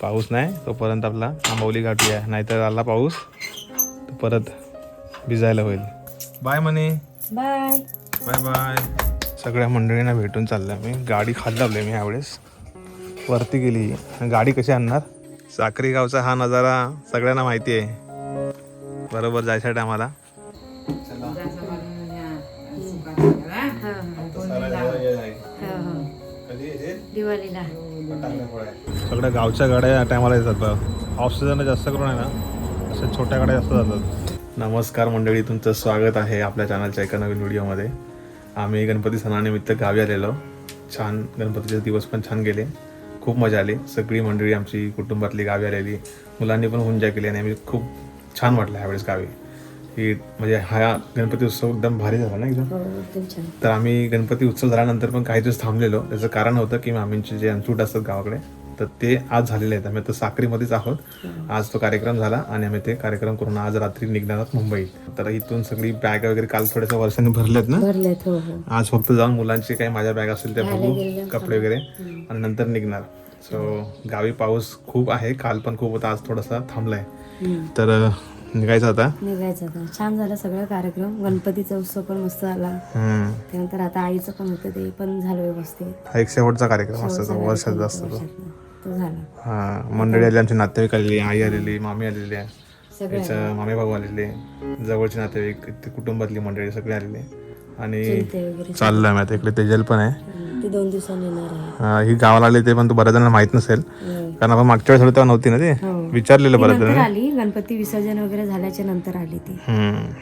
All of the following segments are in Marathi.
पाऊस नाही तोपर्यंत आपला आंबवली गाठूया नाहीतर आला पाऊस तर परत भिजायला होईल. बाय म्हणे बाय बाय बाय सगळ्या मंडळींना भेटून चाललं मी. गाडी खाली लावली मी यावेळेस. वरती गेली. गाडी कशी आणणार? साक्री गावचा हा नजारा सगळ्यांना माहिती आहे. बरोबर जायसाठी आम्हाला दिवाळीला. सगळ्या गावच्या गाड्या या टायमाला येतात बघ. ऑक्सिजन जास्त करून आहे ना अशा छोट्या गाड्या जास्त जातात. नमस्कार मंडळी तुमचं स्वागत आहे आपल्या चॅनलच्या एका नवीन व्हिडिओमध्ये आम्ही गणपती सणानिमित्त गावी आलेलो. छान गणपतीचे दिवस पण छान गेले. खूप मजा आली. सगळी मंडळी आमची कुटुंबातली गावी आलेली. मुलांनी पण हुंजा केली आणि आम्ही खूप छान वाटलं ह्यावेळेस गावी. की म्हणजे हा गणपती उत्सव एकदम भारी झाला ना एकदम. हो तर आम्ही गणपती उत्सव झाल्यानंतर पण काही दिवस थांबलेलो. त्याचं कारण होतं की मामींचे जे अनसूट असतात गावाकडे तर ते आज झालेले आहेत. आम्ही आता साक्रीमध्येच आहोत. आज तो कार्यक्रम झाला आणि आम्ही ते कार्यक्रम करून आज रात्री निघणार आहोत मुंबईत. तर इथून सगळी बॅग वगैरे काल थोड्याशा वर्षांनी भरल्यात ना? हो हो. आज फक्त जाऊन मुलांची काही माझ्या बॅग असेल त्या बघू कपडे वगैरे आणि नंतर निघणार. सो गावी पाऊस खूप आहे. काल पण खूप होता. आज थोडासा थांबलाय. तर निघायचं आता? निघायचं आता. छान झालं सगळं कार्यक्रम. गणपतीचा उत्सव पण मस्त झाला. त्यानंतर आता आईचं पण होतं. ते पण झालं व्यवस्थित. हा एक शेवटचा कार्यक्रम असतो. वर्षाचा असतो तो झाला. हा मंडळी आली आमचे नातेवाईक आलेली आई आलेली मामी आलेली आहे सगळं मामी भाऊ आलेले जवळचे नातेवाईक ते कुटुंबातली मंडळी सगळे आलेले. आणि ते वगैरे. चाललं मी आता इकडे तेजल पण आहे. ते दोन दिवसांनी येणार आहे. हा, ही गावाला आली ते पण तू बऱ्याच जणांना माहीत नसेल. हम्म. कारण आपण मागच्या वेळेस आलो तेव्हा नव्हती ना ते? हो. विचारलेलं बऱ्याच नंतर जणांनी. आली गणपती विसर्जन वगैरे झाल्याच्यानंतर आली ती.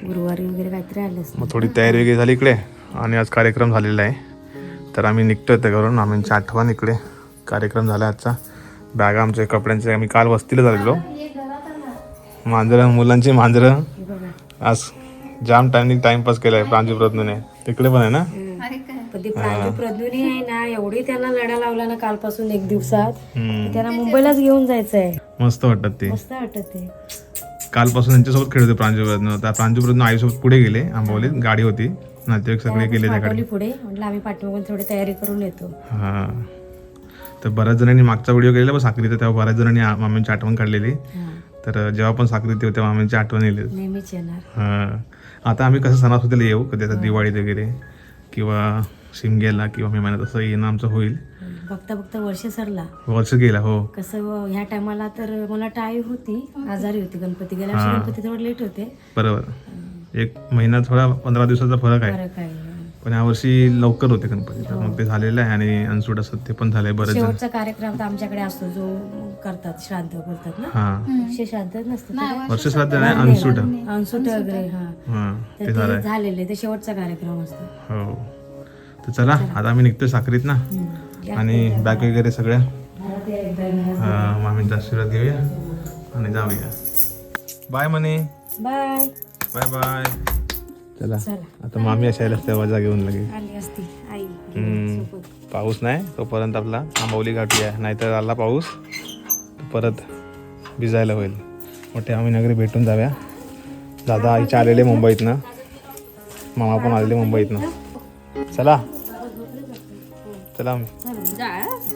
गुरुवारी वगैरे काहीतरी आलंच मग थोडी तयारी वगैरे झाली इकडे. आणि आज कार्यक्रम झालेला आहे. तर आम्ही निघतोय त्या घरून आम्ही आठवण इकडे. कार्यक्रम झाला आजचा. बॅगा आमचे कपड्यांचे आम्ही काल वस्तीला झालेलो मांजरं मुलांची मांजरं. हे आज जाम टाइमिंग टाइमपास केलाय प्रांजू प्रज्ञने. तिकडे पण आहे ना? प्रज्ञुनी आहे ना एवढी त्यांना लढा लावला ना कालपासून एक दिवसात. त्यांना मुंबईलाच घेऊन जायचंय. मस्त वाटतात ते. मस्त वाटत ते. कालपासून त्यांच्यासोबत खेळत होते प्रांजू प्रज्ञ. त्या प्रांजू प्रज्ञ आईसोबत पुढे गेले आंबवलीत गाडी होती. नातेवाईक सगळे गेले त्या पाठवली पुढे. म्हटलं आम्ही पाठवून थोडी तयारी करून येतो. हा. तर बऱ्याच जणांनी मागचा व्हिडिओ केलेला बघ साखरीचा तेव्हा बऱ्याच जणांनी आ- मामींची आठवण काढलेली. तर जेव्हा पण साखरी होते तेव्हा मामींची आठवण येईल. नेहमीच येणार. हा. आता आम्ही कसं सणासुदीला येऊ कधी आता दिवाळीत वगैरे किंवा शिमग्याला किंवा मे महिन्यात असं येणं आमचं होईल. बघता बघता वर्ष सरला. वर्ष गेला हो. कसं ह्या टायमाला तर मला टाळी होती आजारी होती गणपती. गेल्या वर्षी गणपती थोडे लेट होते. बरोबर. एक महिना थोडा पंधरा दिवसाचा फरक आहे. फरक आहे. पण यावर्षी लवकर होते गणपती. तर मग ते झालेलं आहे आणि अनसूट असत ते पण झालंय बरेच जण. शेवटचा कार्यक्रम तर आमच्याकडे असतो जो करतात श्राद्ध करतात ना? हा. श्राद्ध नसतं वर्ष श्राद्ध नाही अनसूट अनसुट वगैरे हा. हा तर ते झालंय. झालेले ते शेवटचा कार्यक्रम असतो. हो. तर चला आता आम्ही निघतोय साखरीत ना? आणि बॅग वगैरे सगळ्या. हा, मामींचा आशीर्वाद घेऊया आणि जाऊया. बाय म्हणे बाय. Bye bye. चला आता मामी अशा त्या वजा घेऊन लगे. आली असती आई हम्म. सोबत. पाऊस नाही तोपर्यंत आपला आंबवली गाठूया नाहीतर आला पाऊस परत भिजायला होईल. मोठे आम्ही नगरी भेटून जाऊया. दादा आईच्या आलेले मुंबईतनं. मामा पण आलेले मुंबईतनं. चला. चला आम्ही.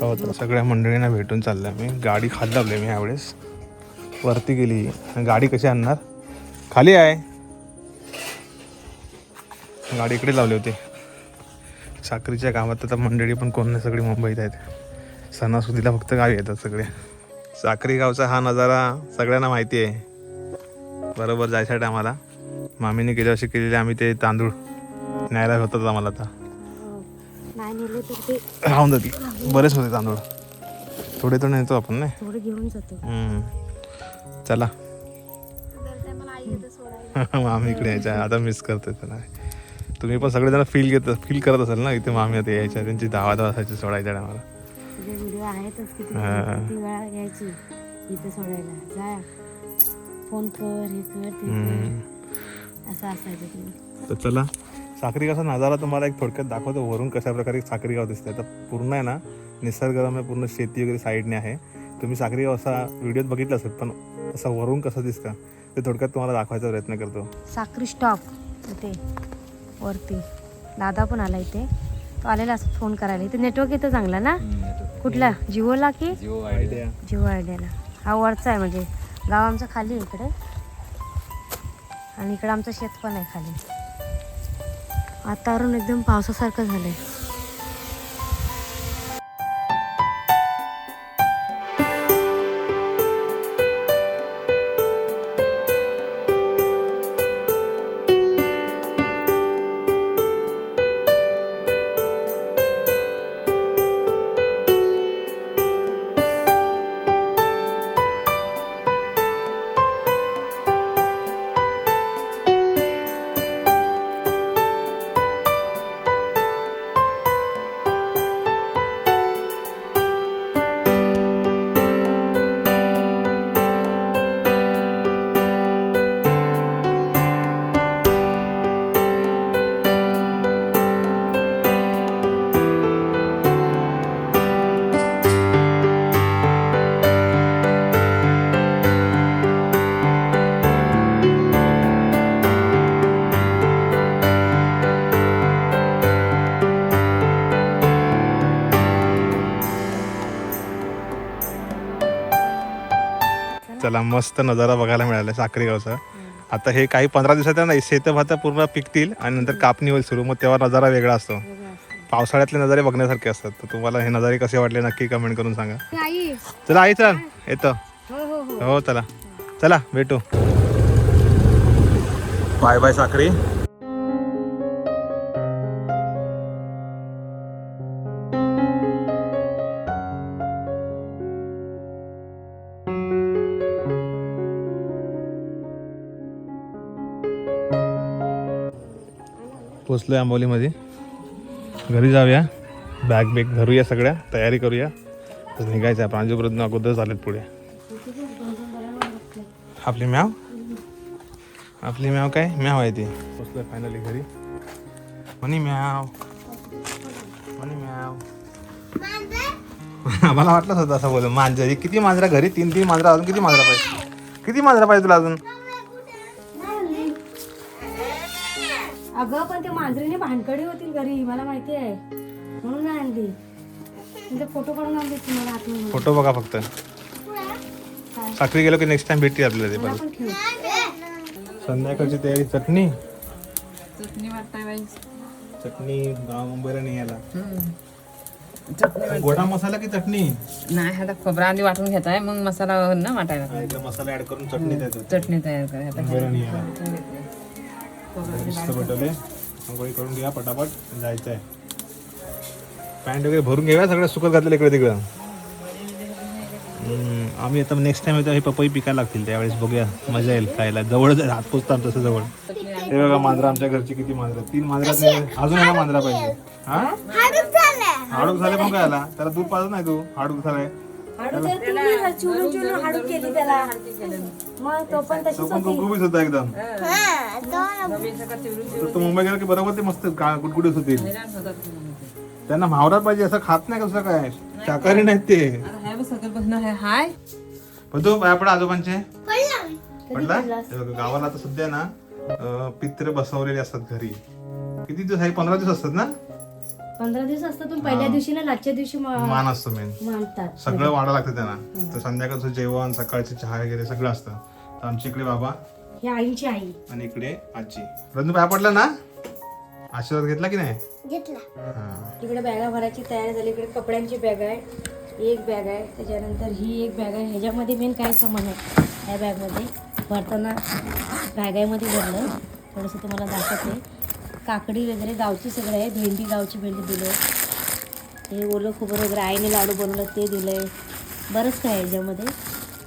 हो तर सगळ्या मंडळींना भेटून चाललं मी गाडी खाली लावली मी यावेळेस. वरती गेली. गाडी कशी आणणार? खाली आहे. गाडी इकडे लावली होती. साखरीच्या कामात आता मंडळी पण कोण नाही सगळी मुंबईत आहेत. सणासुदीला फक्त गावी येतात सगळे. साखरी गावचा हा नजारा सगळ्यांना माहिती आहे. बरोबर जायसाठी आम्हाला. मामीने गेल्या वर्षी केलेले आम्ही ते तांदूळ. न्यायला होतात आम्हाला आता. राहून जातील. बरेच होते तांदूळ. थोडे तर नेतो आपण नाही? थोडे घेऊन जातो. चला. मामी इकडे यायच्या. आता मिस करतोय त्याला. तुम्ही पण सगळेजण फील घेत फील करत असाल ना इथे मामी आता यायच्या त्यांची धावा धावा असायची सोडायच्या टायमाला. फोन कर हे कर. असं असायचं तर चला. साखरी गावचा नजारा तुम्हाला एक थोडक्यात दाखवतो वरून कशा प्रकारे साखरी गाव दिसते. आता पूर्ण आहे ना निसर्गरम्य पूर्ण शेती वगैरे साईडने आहे. तुम्ही साखरी गाव असा व्हिडिओत बघितला असेल पण असा वरून कसं दिसतं ते थोडक्यात तुम्हाला दाखवायचा प्रयत्न करतो. साखरी स्टॉप इथे. वरती. दादा पण आला इथे. तो आलेला असं फोन करायला. इथे नेटवर्क येतं चांगला ना? कुठला? जिओला की? आयडिया. जिओ आयडियाला हा वरचा आहे म्हणजे. गाव आमचं खाली आहे इकडे. आणि इकडे आमचं शेत पण आहे खाली. वातावरण एकदम पावसासारखं झालंय. चला मस्त नजारा बघायला मिळाला साखरी गावचा आता हे काही पंधरा दिवसात नाही शेत भात पूर्ण पिकतील आणि नंतर कापणी होईल सुरू. मग तेव्हा नजारा वेगळा असतो. पावसाळ्यातले नजारे बघण्यासारखे असतात. तर तुम्हाला हे नजारे कसे वाटले नक्की कमेंट करून सांगा. चला आई चल. येतो. हो हो हो. हो चला. चला भेटू. बाय बाय साखरी. पोचलो आहे आंबोलीमध्ये. घरी जाऊया. बॅग बॅग धरूया सगळ्या. तयारी करूया. तर निघायचं आहे. प्रांजूप्रज्ञ अगोदर चालेल पुढे. आपली म्याव? आपली म्याव काय? म्याव आहे ती. पोचलोय फायनली घरी. म्हणी म्याव. म्हणी म्याव. मला वाटलंच होतं असं बोल मांजर. किती मांजरा? घरी तीन तीन मांजरा अजून किती मांजरा पाहिजे? किती मांजरा पाहिजे तुला अजून? मांजरीने भानकडी होतील घरी मला माहिती आहे. म्हणून नाही आणली. म्हणजे फोटो काढून आणली तुम्हाला फोटो बघा फक्त. साखरी गेलो की नेक्स्ट टाइम भेटते आपल्याला ते मला परत. पण ठेव संध्याकाळची तयारी चटणी? चटणी वाटताय बाई. चटणी गाव मुंबईला नाही चटणी गोडा मसाला की चटणी? नाही आता खोबरा आधी वाटून घेताय मग मसाला ना वाटायला हा, मसाला ऍड करून चटणी द्यायचं चटणी तयार करायला मुंबईला नाही मस्त भेटवले आंघोळी करून घ्या पटापट जायचं आहे पॅन्ट वगैरे भरून घेऊया सगळं सुकत घातलेलं इकडे तिकडं. आम्ही आता नेक्स्ट टाइम येतो हे पपई पिकायला लागतील त्यावेळेस बघूया मजा येईल खायला. जवळ हात पोचतो तसं जवळ. हे बघा मांजरा आमच्या घरची किती मांजरा. तीन मांजरात नाही, अजून एका मांजरा पाहिजे हा? हाडूक झाले पण काय आला त्याला दूध पाजत नाही तू? हाडूक झालाय. हाडू तर तुम्ही चुरून चुरून हाडू केली त्याला. मग तो पण तो तशीच पण होती. गुबगुबीत होता एकदम. तर तो मुंबई गेला की बरोबर ते मस्त का- गुटगुटीत होतील. त्यांना मावरात पाहिजे असं खात नाही कसं काय? शाकाहारी नाहीत ते. हाय बघ आहे. हाय. पण तू पाय पडा आजोबांचे. पडला? हे बघ, गावाला आता सध्या ना अं, पित्र बसवलेले असतात घरी. किती दिवस आहे? पंधरा दिवस असतात ना? पंधरा दिवस असतात पण पहिल्या दिवशी ना लाटच्या दिवशी मा- मान असतं मेन मानतात. सगळं वाढा लागतं त्यांना. तर संध्याकाळचं जेवण सकाळचं चहा वगैरे सगळं असतं. तर आमच्या इकडे बाबा ही आईची आई. आणि इकडे आजी. रंजू पाय पडला ना? आशीर्वाद घेतला की नाही? हा. इकडे बॅगा भरायची तयारी झाली. इकडे कपड्यांची बॅग आहे. एक बॅग आहे. त्याच्यानंतर ही एक बॅग आहे. ह्याच्यामध्ये मेन काय सामान आहे? ह्या बॅगमध्ये भरताना बॅगामध्ये भरलं. थोडंसं तुम्हाला दाखवते. काकडी वगैरे गावची सगळं आहे. भेंडी गावची भेंडी दिलं हे ओलं खोबरं वगैरे आईने लाडू बनवलं ते दिलं आहे बरंच काय ह्याच्यामध्ये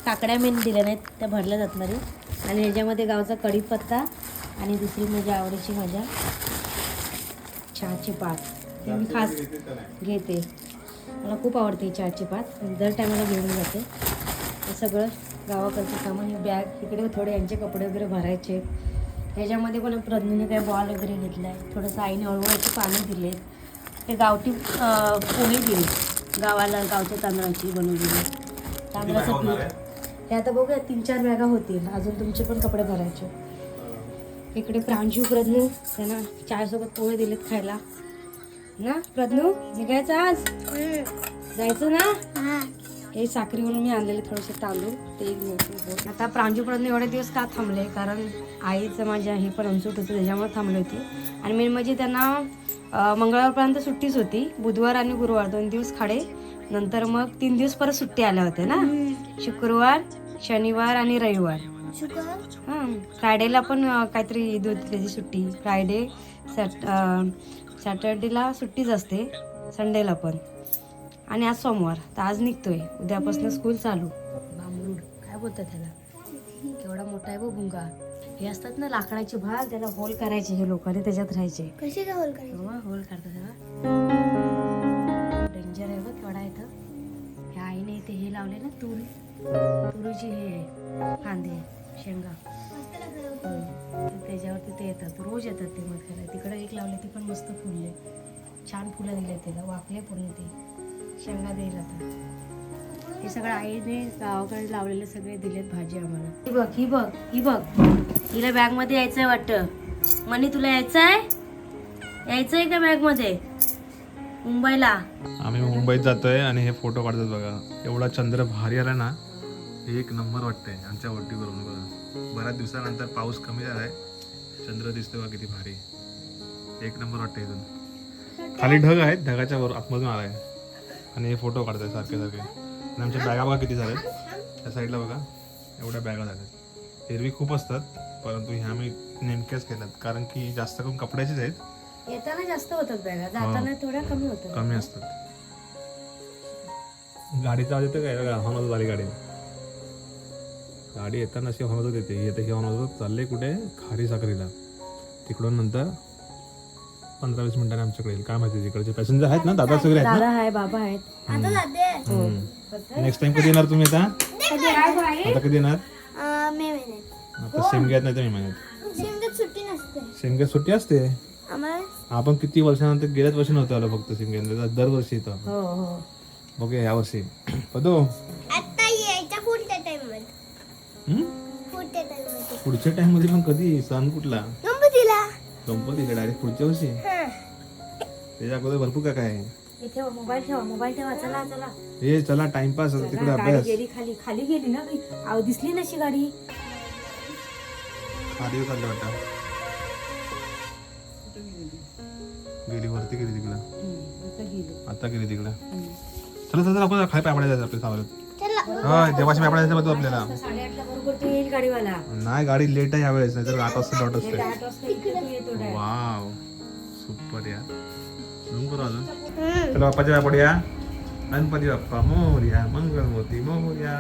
काकड्या मेन दिल्या नाहीत त्या भरल्या जात नाही. आणि ह्याच्यामध्ये गावचा कढीपत्ता आणि दुसरी माझ्या आवडीची माझ्या चहाची पात. ते मी खास घेते. मला खूप आवडते चहाची पात. दर टायमाला घेऊन जाते. हे सगळं गावाकडचं सामान बॅग इकडे थोडे यांचे कपडे वगैरे भरायचे. ह्याच्यामध्ये पण प्रज्ञीने काही बॉल वगैरे घेतला आहे थोडंसं आईने अळवळाची पानं दिलेत. ते गावठी पोहे दिले. गावाला गावच्या तांदळाची बनवलेली. तांदळाचं पीठ. हे आता बघूया तीन चार बॅगा होतील. अजून तुमचे पण कपडे भरायचे. इकडे प्रांजू प्रज्ञू त्यांना चायसोबत पोहे दिलेत खायला. ना प्रज्ञू निघायचं आज? जायचं ना? हे साखरीवरून मी आणलेले थोडेसे तांदूळ ते आता प्रांजूपर्यंत एवढे दिवस का थांबले? कारण आईचं माझ्या हे पण अनसूट होतं त्याच्यामुळे थांबले होते. आणि मेन म्हणजे त्यांना मंगळवारपर्यंत सुट्टीच होती. बुधवार आणि गुरुवार दोन दिवस खाडे. नंतर मग तीन दिवस परत सुट्टी आल्या होत्या ना? शुक्रवार शनिवार आणि रविवार. हां फ्रायडेला पण काहीतरी ईद होती त्याची सुट्टी. फ्रायडे सॅट सॅटर्डेला सुट्टीच असते. संडेला पण. आणि आज सोमवार तर आज निघतोय. उद्यापासून स्कूल चालू. बांबरूड. काय बोलतात त्याला केवढा मोठा आहे भुंगा. हे असतात ना लाकडाचे भाग त्याला होल करायचे हे लोकांनी त्याच्यात राहायचे. कशी काय होल करायची? होल करतात तेव्हा डेंजर आहे बघ केवढा इथं. ह्या आईने इथे हे लावले ना तूर. तुरीची हे आहे, कांदे शेंगा. त्याच्यावरती ते येतात रोज येतात ते मग खायला तिकडे एक लावले ते पण मस्त फुलले. छान फुलं दिले त्याला वाकले पूर्ण ते. शेंगा देईल आता हे सगळं आईने गावाकडे लावलेले सगळे दिलेत भाजी आम्हाला. ही बघ ही बघ ही बघ. हिला बॅगमध्ये यायचंय वाटतं. मनी तुला यायचंय? यायचंय का बॅगमध्ये मुंबईला. आम्ही मुंबईत जातोय आणि हे फोटो काढतात बघा. एवढा चंद्र भारी आला ना एक नंबर वाटतंय आमच्या वरतीवरून बघा. बऱ्याच दिवसानंतर पाऊस कमी झालाय. चंद्र दिसतोय बघा किती भारी. एक नंबर वाटतंय इथून. खाली ढग आहेत ढगाच्या वर आतमधून आलाय. आणि हे फोटो काढताय सारखे सारखे. आणि आमच्या बॅगा बघा किती झाल्यात. त्या साईडला बघा. एवढ्या बॅगा झाल्यात. एरवी खूप असतात परंतु ह्या आम्ही नेमक्याच केल्यात. कारण की जास्त करून कपड्याचेच आहेत. येताना जास्त होतात बॅगा. जाताना थोड्या कमी होतात. कमी असतात. गाडीचा आवाज येतो काय? बघा हॉर्न झाली गाडी. गाडी येताना अशी हॉर्न येते. येते ही चालले कुठे? खारी साखरीला. तिकडून नंतर पंधरा वीस मिनिटांनी आमच्याकडे येईल. काय माहिती तिकडचे पॅसेंजर आहेत ना दादा सगळे आहेत दादा आहे बाबा आहेत. आता जाते. ना नेक्स्ट टाइम कधी येणार तुम्ही आता? आता कधी येणार? मे महिन्यात. आता शेमग्यात नाही तर मी महिन्यात. शिमग्यात सुट्टी नसते. शेमग्यात सुट्टी असते? आम्हाला? आपण किती वर्षानंतर गेल्याच वर्षी नव्हतं आलो फक्त शेमग्यात दरवर्षी येतो आपण. हो हो. बघूया या वर्षी. पदो? आता यायच्या पुढच्या टाइममध्ये. हम्म? पुढच्या टाइममध्ये. पुढच्या टाइममध्ये पण कधी? सण कुठला? गणपती डायरेक्ट पुढच्या वर्षी? हा. त्याच्या अगोदर भरपूर काय काय आहे? इथे मोबाईल ठेवा मोबाईल ठेवा चला चला. हे चला टाइमपास आता तिकडे गाडी अभ्यास. गेली खाली खाली गेली ना बाई. अहो दिसली नशी गाडी. आधी चाललं वाटतं? गेली वरती गेली तिकडं. आता गेली आता गेली तिकडं. चला चला आपण खाली पाय पडायचं आपल्या सावरत होय देवाशी पाय पडायचं बघतो आपल्याला. साडेआठला बरोबर तो येईल गाडीवाला. नाही गाडी लेट आहे यावेळेस नाही तर आठ वाजता. डॉट असते आठ वाजता. वाव सुपर या झूम करू अजून चला बाप्पाच्या पाय पडूया गणपती बाप्पा मोर्या मंगलमूर्ती मोर्या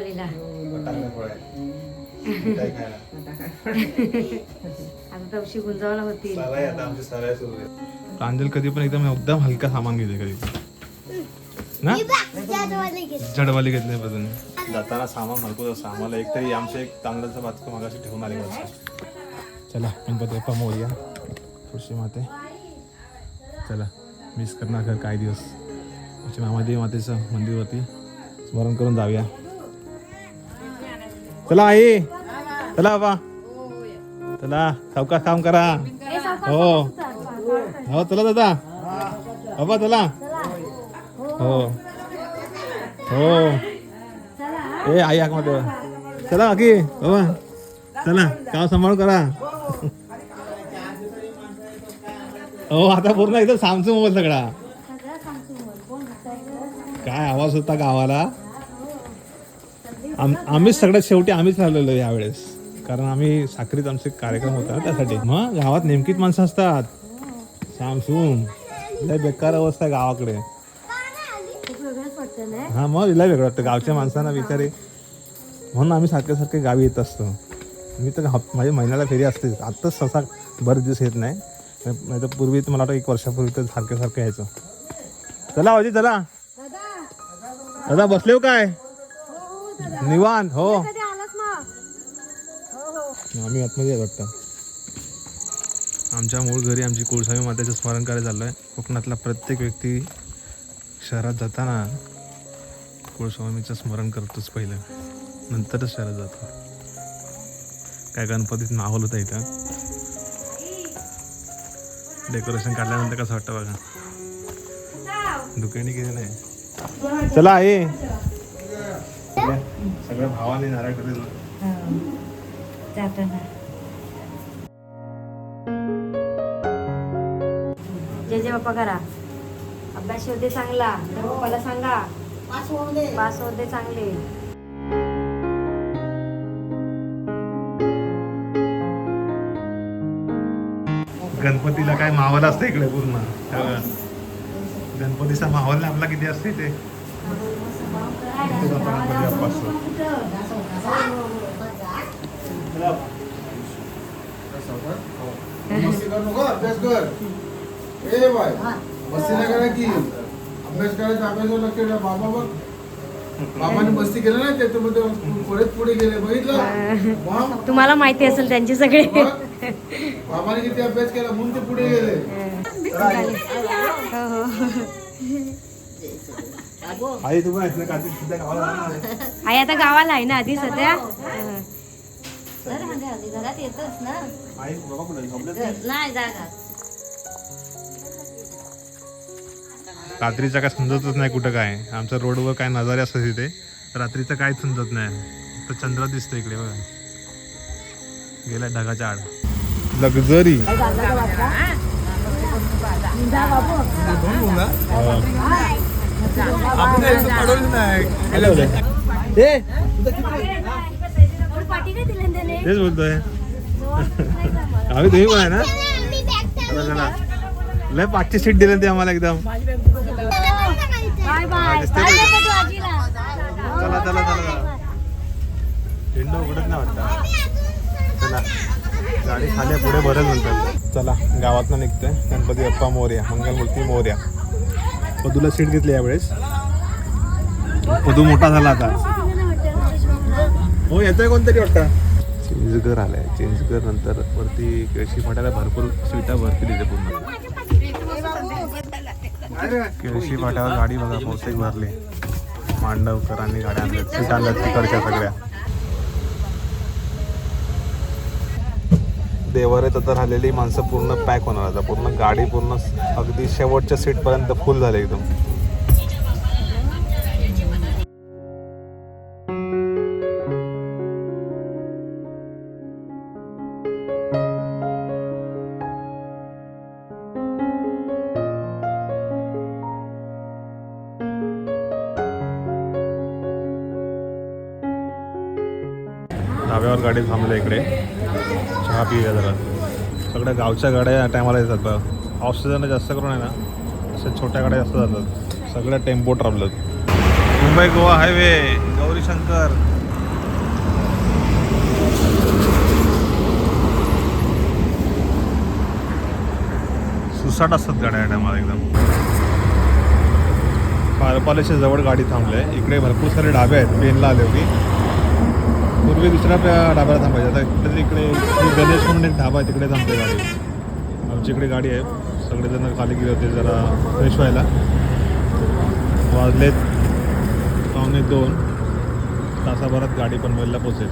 दिवाळीला. आता तवशी गुंजावला होती प्रांजल कधी पण एकदम एकदम हलका सामान घेते कधी. ना? जादवाले घेत जडवाली घेतले पासून जाताना सामान भरपूर असं आम्हाला एक तरी आमचे एक तांदळाचं भातकं मागाशी ठेवून आले वर्ष चला गणपती बाप्पा मोरया. खुशी माते. चला मिस करणार घर काही दिवस. आमच्या मामादेवी मातेचं मंदिरवरती स्मरण करून जाऊया. चला आई. चला बाबा. चला सावकाश काम करा. हो. हो चला दादा. बाबा चला. हो. हो. ए आई हाकमध्ये चला की बाबा चला. काम सांभाळ करा. हो आता पूर्ण एकदम सामसू मोबाईल सगळा. काय आवाज होता गावाला? आम आम्हीच सगळ्यात शेवटी आम्हीच राहिलेलो यावेळेस. कारण आम्ही साखरीत आमचे कार्यक्रम होता त्यासाठी. मग गावात नेमकीच माणसं असतात. सामसूम लय बेकार अवस्था आहे गावाकडे. हा मग लय वेगळं वाटतं. गावच्या माणसांना विचारे म्हणून आम्ही सारखे सारखे गावी येत असतो. मी तर माझ्या महिन्याला फेरी असते आत्ताच ससा बरेच दिवस येत नाही. नाही तर पूर्वी तर मला वाटतं एक वर्षापूर्वी तर सारखं सारखं यायचं. चला अजी चला. दादा बसलेव काय? निवांत हो. आलास मग आम्ही आतमध्ये आहे वाटतं. आमच्या मूळ घरी आमची कुळस्वामी मातेचं स्मरण करायला चाललो आहे कोकणातला प्रत्येक व्यक्ती शहरात जाताना कुळस्वामीचं स्मरण करतोच पहिलं. नंतरच शहरात जातो. काय गणपतीत माहोल होता इथं. डेकोरेशन काढल्यानंतर कसं वाटतं बघा. दुकानी किती नाही चला आहे सगळ्या भावाने नारळ करेल जाताना. जय जय बाप्पा करा. अभ्यास होते चांगला. तर पप्पाला सांगा. पास होते चांगले. गणपतीला काय माहोल असतं इकडे पूर्ण. हा. गणपतीचा माहोल आपला किती असते ते? अभ्यास कर ए बाय मस्ती नाही करा की अभ्यास करायचा अभ्यासावर लक्ष ठेवा बाबा बघ बाबाने मस्ती केलं ना त्याच्यामध्ये पुढे पुढे गेले बघितलं तुम्हाला माहिती असेल त्यांचे सगळे? बाबाने किती अभ्यास केला म्हणून ते पुढे गेले हो हो आई आता गावाला आहे ना आधी सध्या. हं. घरात येतच ना? बाबा? नाही रात्रीचं काय समजतच नाही कुठं काय. आमच्या रोडवर काय नजारे असतात तिथे रात्रीचं काय समजत नाही. तर चंद्र दिसतं इकडे बघा. गेल्या ढगाच्या आड. लक्झरी. तेच बोलतोय. आम्ही तुम्ही पण आहे ना? चला चला. लय पाचशे सीट दिले ते आम्हाला एकदम. चला चला चला. विंडो उघडत नाही वाटतं. चला. गाडी खाली आहे, पुढे भरत नंतर चला गावातनं निघतोय. गणपती बाप्पा मोर्या मंगलमूर्ती मोर्या. पदूला सीट घेतली यावेळेस. पदू मोठा झाला आता. हो येतोय कोणतरी वाटतं? चिंचगर आलाय. चिंचगर नंतर वरती केळशी फाट्याला भरपूर सीटा भरती तिथे पूर्ण. केळशी फाट्यावर गाडी बघा बहुतेक भरली. मांडवकरांनी गाड्या आणल्या सीट आणल्या तिकडच्या सगळ्या. देवारे तर राहिलेली माणसं पूर्ण पॅक होणार आता पूर्ण गाडी पूर्ण अगदी शेवटच्या सीटपर्यंत फुल झाले एकदम. डाव्यावर गाडी थांबल्या इकडे. चहा पिऊया जरा. सगळ्या गावच्या गाड्या या टायमाला येतात बघ. ऑक्सिजन जास्त करून आहे ना अशा छोट्या गाड्या जास्त जातात. सगळ्या tempo traveller Mumbai Goa highway Gaurishankar सुसाट असतात गाड्या या टायमाला एकदम. पारपालेच्या जवळ गाडी थांबले इकडे भरपूर सारे ढाबे आहेत. पेनला आले होती. पूर्वी दुसऱ्या ढाब्याला थांबायचे. आता कुठेतरी इकडे गणेश म्हणून एक ढाबा आहे तिकडे थांबते गाडी. आमची इकडे गाडी आहे. सगळेजण खाली गेले होते जरा फ्रेश व्हायला. वाजलेत पावणे दोन. तासाभरात गाडी पनवेलला पोचेल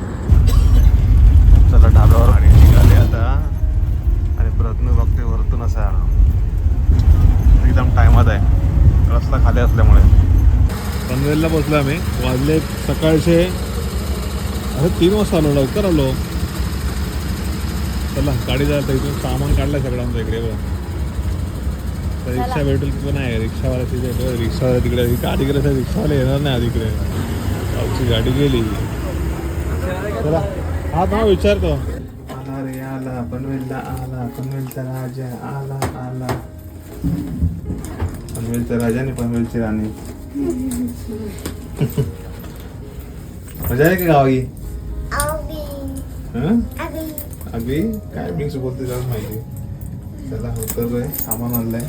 चला ढाब्यावर गाडी निघाली आता. आणि प्रयत्न बघते वरतून असा एकदम टायमात आहे. रस्ता खाली असल्यामुळे. पनवेलला पोचलो आम्ही. वाजले सकाळचे अरे तीन वाजता आलो लवकर आलो. चला गाडी जायला इथून सामान काढलं सगळं आमच्या इकडे बघा. रिक्षा भेटेल की नाही रिक्षावाला तिथे रिक्षावाला तिकडे गाडी गेलं तर रिक्षावाला येणार नाही आधी इकडे. गावची गाडी गेली. चला हा हा विचारतो. आला रे आला पनवेलला आला पनवेलचा राजा आला आला. पनवेलचा राजा आणि पनवेलची राणी. मजा आहे का गावी? अगदी काय मिक्स बोलते माहिती त्याला उतरलोय सामान आणलंय.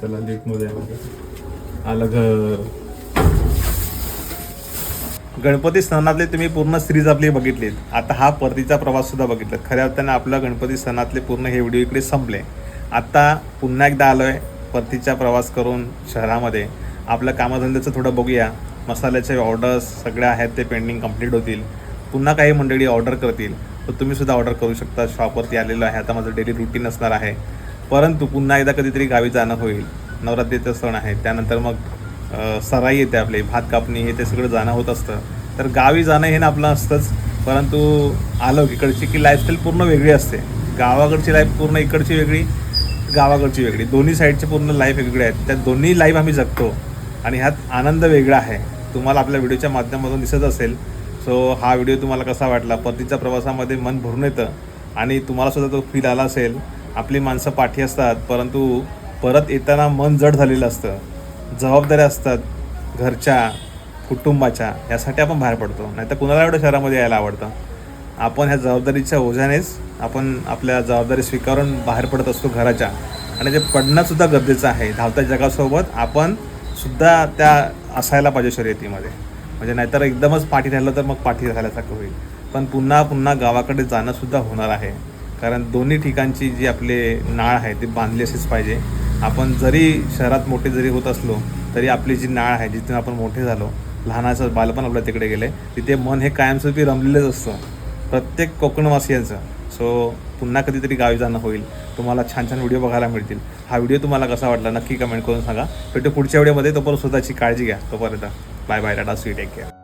त्याला मध्ये आहे. आलं घर. गणपती सणातले तुम्ही पूर्ण सिरीज आपली बघितलीत. आता हा परतीचा प्रवास सुद्धा बघितला. खऱ्या अर्थाने आपला गणपती सणातले पूर्ण हे व्हिडिओ इकडे संपले. आता पुन्हा एकदा आलोय परतीचा प्रवास करून शहरामध्ये. आपल्या कामधंद्याचं थोडं बघूया. मसाल्याचे ऑर्डर्स सगळ्या आहेत ते पेंडिंग कंप्लीट होतील. पुन्हा काही मंडळी ऑर्डर करतील. तर तुम्ही सुद्धा ऑर्डर करू शकता. शॉपवरती आलेलो आहे. आता माझं डेली रुटीन असणार आहे. परंतु पुन्हा एकदा कधीतरी गावी जाणं होईल. नवरात्रीचा सण आहे. त्यानंतर मग सराई येते आपली. भात कापणी हे ते सगळं जाणं होत असतं. तर गावी जाणं हे ना आपलं असतंच. परंतु आलो इकडची की लाईफस्टाईल पूर्ण वेगळी असते. गावाकडची लाईफ पूर्ण इकडची वेगळी गावाकडची वेगळी. दोन्ही साईडची पूर्ण लाईफ वेगळी आहेत. त्या दोन्ही लाईफ आम्ही जगतो. आणि ह्यात आनंद वेगळा आहे. तुम्हाला आपल्या व्हिडिओच्या माध्यमातून दिसत असेल. सो हा व्हिडिओ तुम्हाला कसा वाटला? परतीच्या प्रवासामध्ये मन भरून येतं आणि तुम्हालासुद्धा तो फील आला असेल. आपली माणसं पाठी असतात परंतु परत येताना मन जड झालेलं असतं. जबाबदाऱ्या असतात घरच्या कुटुंबाच्या यासाठी आपण बाहेर पडतो. नाहीतर कुणाला एवढं शहरामध्ये यायला आवडतं? आपण ह्या जबाबदारीच्या ओझ्यानेच आपण आपल्या जबाबदारी स्वीकारून बाहेर पडत असतो घराच्या. आणि ते पडणंसुद्धा गरजेचं आहे. धावत्या जगासोबत आपण सुद्धा त्या असायला पाहिजे शर्यतीमध्ये. म्हणजे नाहीतर एकदमच पाठी राहिलं तर मग पाठी राहिल्यासारखं होईल. पण पुन्हा पुन्हा गावाकडे जाणंसुद्धा होणार आहे. कारण दोन्ही ठिकाणची जी आपले नाळ आहे ती बांधली असेच पाहिजे. आपण जरी शहरात मोठे जरी होत असलो तरी आपली जी नाळ आहे जिथून आपण मोठे झालो लहानाचं बालपण आपल्या तिकडे गेले तिथे मन हे कायमस्वरूपी रमलेलंच असतं. प्रत्येक कोकणवासियांचं. सो पुन्हा कधीतरी गावी जाणं होईल. तुम्हाला छान छान व्हिडिओ बघायला मिळतील. हा व्हिडिओ तुम्हाला कसा वाटला नक्की कमेंट करून सांगा. भेटू पुढच्या व्हिडिओमध्ये तोपर्यंत स्वतःची काळजी घ्या. तोपर्यंत bye bye tata sweet take care